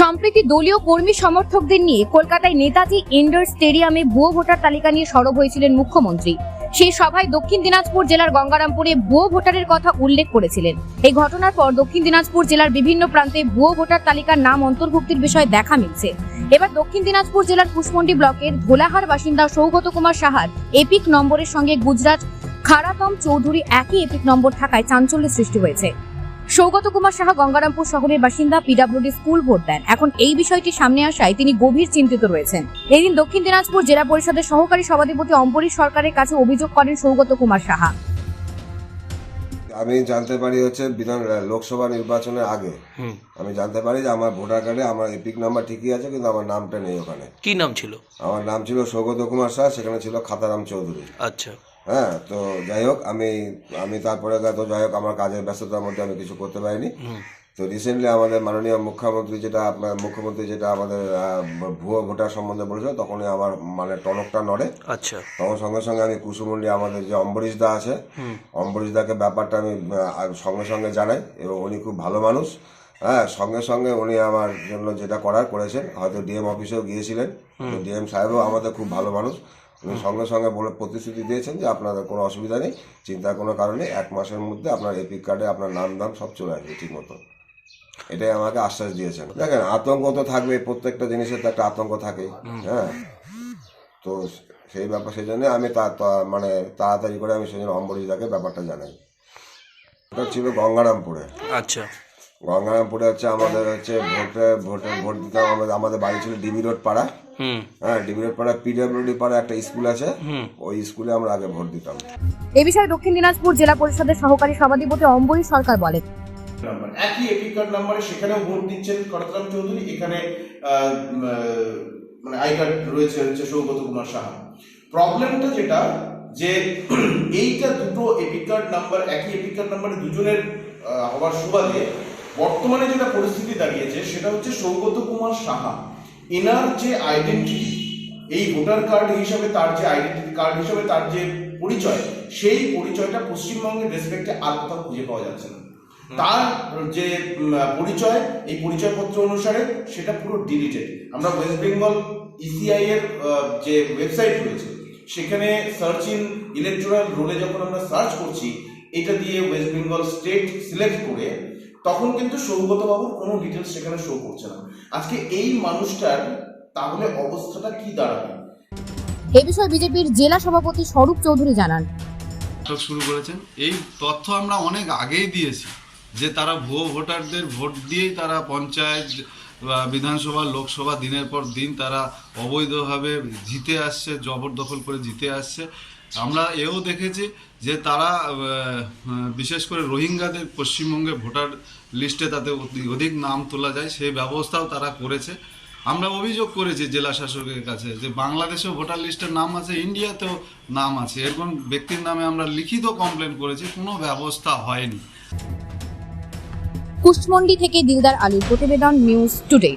সম্প্রতি দলীয় কর্মী সমর্থকদের নিয়ে কলকাতায় নেতাজি ইন্ডোর স্টেডিয়ামে ভুয়ো ভোটার তালিকা নিয়ে সরব হয়েছিলেন মুখ্যমন্ত্রী। সেই সভায় দক্ষিণ দিনাজপুর জেলার গঙ্গারামপুরে ভুয়ো ভোটারের কথা উল্লেখ করেছিলেন। এই ঘটনার পর দক্ষিণ দিনাজপুর জেলার বিভিন্ন প্রান্তে ভুয়ো ভোটার তালিকার নাম অন্তর্ভুক্তির বিষয়ে দেখা মিলছে। এবার দক্ষিণ দিনাজপুর জেলার কুশমন্ডি ব্লকের ধোলাহার বাসিন্দা সৌগত কুমার সাহার এপিক নম্বরের সঙ্গে গুজরাট খারাতম চৌধুরী একই এপিক নম্বর থাকায় চাঞ্চল্যের সৃষ্টি হয়েছে। সৌগত কুমার সাহা গঙ্গারামপুর শহরের বাসিন্দা পিডাব্লিউডি স্কুল ভোট দেন। এখন এই বিষয়টি সামনে আসায় তিনি গভীর চিন্তিত রয়েছেন। এদিন দক্ষিণ দিনাজপুর জেলা পরিষদের সহকারী সভাধিপতি অম্বরীশ সরকারের কাছে অভিযোগ করেন সৌগত কুমার সাহা। আমি জানতে পারি হচ্ছে বিধান লোকসভা নির্বাচনের আগে। হুম। আমি জানতে পারি যে আমার ভোটার কার্ডে আমার এপিক নাম্বার ঠিকই আছে কিন্তু আমার নামটা নেই ওখানে। কি নাম ছিল? আমার নাম ছিল সৌগত কুমার শাহ সেখানে ছিল খাতারাম চৌধুরী। আচ্ছা। হ্যাঁ তো যাই হোক আমি আমি তারপরে তো যাই হোক আমার কাজের ব্যস্ততার মধ্যে আমি কিছু করতে পারিনি। তো রিসেন্টলি আমাদের মাননীয় মুখ্যমন্ত্রী যেটা আপনার মুখ্যমন্ত্রী যেটা আমাদের ভুয়ো ভোটার সম্বন্ধে বলেছিল তখনই আমার মানে টনকটা নড়ে। আচ্ছা। তখন সঙ্গে সঙ্গে আমি কুসুমন্ডি আমাদের যে অম্বরীশ দা আছে অম্বরীশ দাকে ব্যাপারটা আমি সঙ্গে সঙ্গে জানাই এবং উনি খুব ভালো মানুষ। হ্যাঁ সঙ্গে সঙ্গে উনি আমার জন্য যেটা করার করেছেন হয়তো ডিএম অফিসেও গিয়েছিলেন। ডিএম সাহেবও আমাদের খুব ভালো মানুষ। উনি সঙ্গে সঙ্গে বলে প্রতিশ্রুতি দিয়েছেন যে আপনাদের কোনো অসুবিধা নেই চিন্তার কোনো কারণে এক মাসের মধ্যে আপনার এপিক কার্ডে আপনার নাম দাম সব চলে আসবে ঠিক মতো। এটাই আমাকে আশ্বাস দিয়েছেন। দেখেন আতঙ্ক তো থাকবে প্রত্যেকটা জিনিসের তো একটা আতঙ্ক থাকে হ্যাঁ। তো সেই ব্যাপার সেই জন্য আমি তা মানে তাড়াতাড়ি করে আমি সেই জন্য অম্বরীশ দাকে ব্যাপারটা জানাই। ওটা ছিল গঙ্গারামপুরে। আচ্ছা। গঙ্গারামপুরে হচ্ছে আমাদের হচ্ছে ভোটে ভোটে ভোট দিতাম আমাদের আমাদের বাড়ি ছিল ডিবি রোড পাড়া। হ্যাঁ ডিবি রোড পাড়া পিডব্লিউডি পাড়া একটা স্কুল আছে। হুম। ওই স্কুলে আমরা আগে ভোট দিতাম। এ বিষয়ে দক্ষিণ দিনাজপুর জেলা পরিষদের সহকারী সভাধিপতি অম্বরীশ সরকার বলেন। নাম্বার। একই এপিক কার্ড নাম্বারে সেখানেও ভোট দিচ্ছেন করতরাম চৌধুরী এখানে মানে আই কার্ড রয়েছে হচ্ছে সৌগত কুমার সাহা। প্রবলেমটা যেটা যে এইটা দুটো এপিক কার্ড নাম্বার একই এপিক কার্ড নাম্বারে দুজনের হওয়ার সুবাদে বর্তমানে যেটা পরিস্থিতি দাঁড়িয়েছে সেটা হচ্ছে সৌগত কুমার সাহা। এনার যে আইডেন্টিটি এই ভোটার কার্ড হিসাবে তার যে আইডেন্টিটি কার্ড হিসাবে তার যে পরিচয় সেই পরিচয়টা পশ্চিমবঙ্গের রেসপেক্টে আর কোথাও খুঁজে পাওয়া যাচ্ছে না। তার যে পরিচয় এই পরিচয়পত্র অনুসারে সেটা পুরো ডিলিটেড আমরা ওয়েস্ট বেঙ্গল ইসিআই এর যে ওয়েবসাইট রয়েছে সেখানে সার্চ ইন ইলেকট্রাল রোলে যখন আমরা সার্চ করছি এটা দিয়ে ওয়েস্ট বেঙ্গল স্টেট সিলেক্ট করে তখন কিন্তু সৌগত বাবুর কোনো ডিটেলস সেখানে শো করছে না। আজকে এই মানুষটার তাহলে অবস্থাটা কি দাঁড়াবে? এ বিষয়ে বিজেপির জেলা সভাপতি স্বরূপ চৌধুরী জানান। শুরু করেছেন। এই তথ্য আমরা অনেক আগেই দিয়েছি যে তারা ভুয়ো ভোটারদের ভোট দিয়েই তারা পঞ্চায়েত বিধানসভা লোকসভা দিনের পর দিন তারা অবৈধভাবে জিতে আসছে জবরদখল করে জিতে আসছে। আমরা এও দেখেছি যে তারা বিশেষ করে রোহিঙ্গাদের পশ্চিমবঙ্গে ভোটার লিস্টে তাতে অধিক নাম তোলা যায়, সেই ব্যবস্থাও তারা করেছে। আমরা অভিযোগ করেছি জেলা শাসকের কাছে যে বাংলাদেশেও ভোটার লিস্টের নাম আছে, ইন্ডিয়াতেও নাম আছে। এরকম ব্যক্তির নামে আমরা লিখিত কমপ্লেন করেছি, কোনো ব্যবস্থা হয়নি। কুষ্টমন্ডি থেকে দিলদার আলীর প্রতিবেদন নিউজ টুডে।